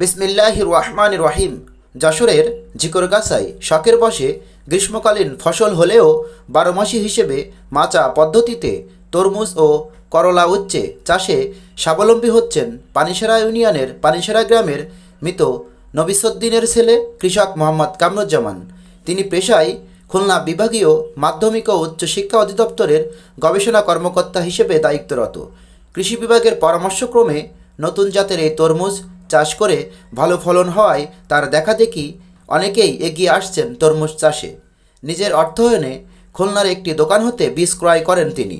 বিসমিল্লাহ রহমান রহিম। যশোরের জিকরগাছায় শখের বসে গ্রীষ্মকালীন ফসল হলেও বারোমাসি হিসেবে মাচা পদ্ধতিতে তরমুজ ও করলা উচ্চে চাষে স্বাবলম্বী হচ্ছেন পানিসেরা ইউনিয়নের পানিসেরা গ্রামের মৃত নবিসুদ্দিনের ছেলে কৃষক মোহাম্মদ কামরুজ্জামান। তিনি পেশায় খুলনা বিভাগীয় মাধ্যমিক ও উচ্চ শিক্ষা অধিদপ্তরের গবেষণা কর্মকর্তা হিসেবে দায়িত্বরত। কৃষি বিভাগের পরামর্শক্রমে নতুন জাতের এই তরমুজ চাষ করে ভালো ফলন হওয়ায় তার দেখাদেখি অনেকেই এগিয়ে আসছেন তরমুজ চাষে। নিজের অর্থায়নে খুলনার একটি দোকান হতে বীজ ক্রয় করেন তিনি।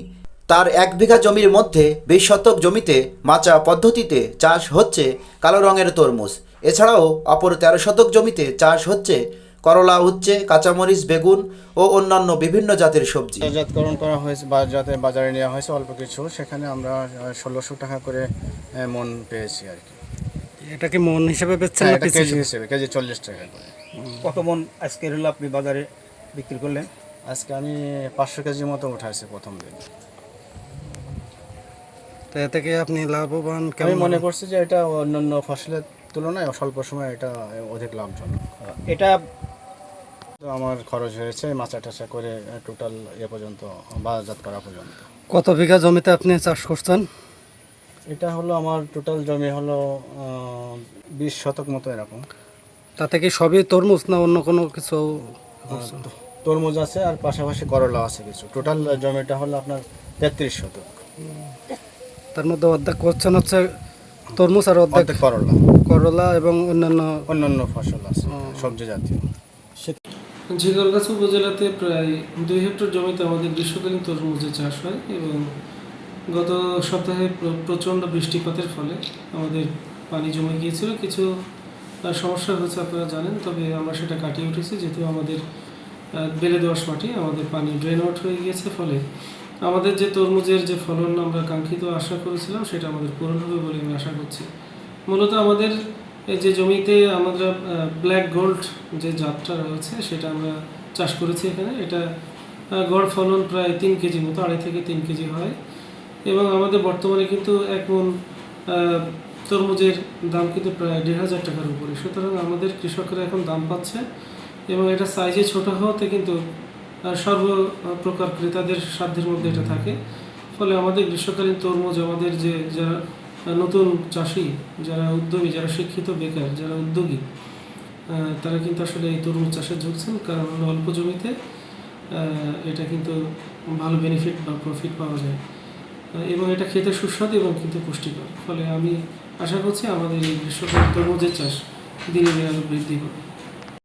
তার এক বিঘা জমির মধ্যে বিশ শতক জমিতে মাচা পদ্ধতিতে চাষ হচ্ছে কালো রঙের তরমুজ। এছাড়াও অপর তেরো শতক জমিতে চাষ হচ্ছে করলা, উচ্ছে, কাঁচামরিচ, বেগুন ও অন্যান্য বিভিন্ন জাতের সবজি। বাজারজাতকরণ করা হয়েছে যাতে বাজারে নেওয়া হয়েছে অল্প কিছু, সেখানে আমরা ষোলোশো টাকা করে মন পেয়েছি আর কি। এটা কি মন হিসেবে বেচছেন হ্যাঁ, না এটা কেজি হিসেবে? কেজি চল্লিশ টাকা করে। কত মন আজকে হলো আপনি বাজারে বিক্রি করলেন? আজকে আমি পাঁচশো কেজির মতো উঠাইছি প্রথম দিন। তো এতে কি আপনি লাভবান? আমি মনে করছি যে এটা অন্যান্য ফসলের তুলনায় স্বল্প সময় এটা অধিক লাভজনক। এটা তো আমার খরচ হয়েছে মাচা টাচা করে টোটাল এ পর্যন্ত বাজারজাত করা পর্যন্ত। কত বিঘা জমিতে আপনি চাষ করছেন? এটা হলো আমার টোটাল জমি হলো বিশ শতক মতো এরকম। তাতে কি সবই তরমুজ না অন্য কোনো কিছু? তরমুজ আছে আর পাশাপাশি করলা আছে কিছু। টোটাল জমিটা হলো আপনার তেত্রিশ শতক। তার মধ্যে অর্ধেক করছেন হচ্ছে তরমুজ আর অর্ধেক অর্ধেক করলা। করলা এবং অন্যান্য অন্যান্য ফসল আছে সবজি জাতীয়। ঝিগরগাছ উপজেলাতে প্রায় দুই হেক্টর জমিতে আমাদের গ্রীষ্মকালীন তরমুজের চাষ হয় এবং গত সপ্তাহে প্র- প্রচণ্ড বৃষ্টিপাতের ফলে আমাদের পানি জমে গিয়েছিল। কিছু সমস্যা হয়েছে আপনারা জানেন, তবে আমরা সেটা কাটিয়ে উঠেছি। যেহেতু আমাদের বেলে দোয়াশ মাটি, আমাদের পানি ড্রেন আউট হয়ে গিয়েছে। ফলে আমাদের যে তরমুজের যে ফলন আমরা কাঙ্ক্ষিত আশা করেছিলাম, সেটা আমাদের পূরণ হবে বলে আমি আশা করছি। মূলত আমাদের যে জমিতে আমরা ব্ল্যাক গোল্ড যে জাতটা রয়েছে, সেটা আমরা চাষ করেছি এখানে। এটা গড় ফলন প্রায় তিন কেজি মতো, আড়াই থেকে তিন কেজি হয়। এবং আমাদের বর্তমানে কিন্তু এখন তরমুজের দাম কিন্তু প্রায় দেড় হাজার টাকার উপরে। সুতরাং আমাদের কৃষকরা এখন দাম পাচ্ছে এবং এটা সাইজে ছোট হওয়াতে কিন্তু সর্ব প্রকার ক্রেতাদের সাধ্যের মধ্যে এটা থাকে। ফলে আমাদের গ্রীষ্মকালীন তরমুজ, আমাদের যে যারা নতুন চাষি, যারা উদ্যমী যারা শিক্ষিত বেকার, যারা উদ্যোগী তারা কিন্তু আসলে এই তরমুজ চাষে ঝুঁকছেন কারণ অল্প জমিতে এটা কিন্তু ভালো বেনিফিট বা প্রফিট পাওয়া যায়। এবং এটা খেতে সুস্বাদু এবং খেতে পুষ্টিকর। ফলে আমি আশা করছি আমাদের এই গ্রীষ্মকাল তরমুজের চাষ দিনে দিনে আরও বৃদ্ধি পাবে।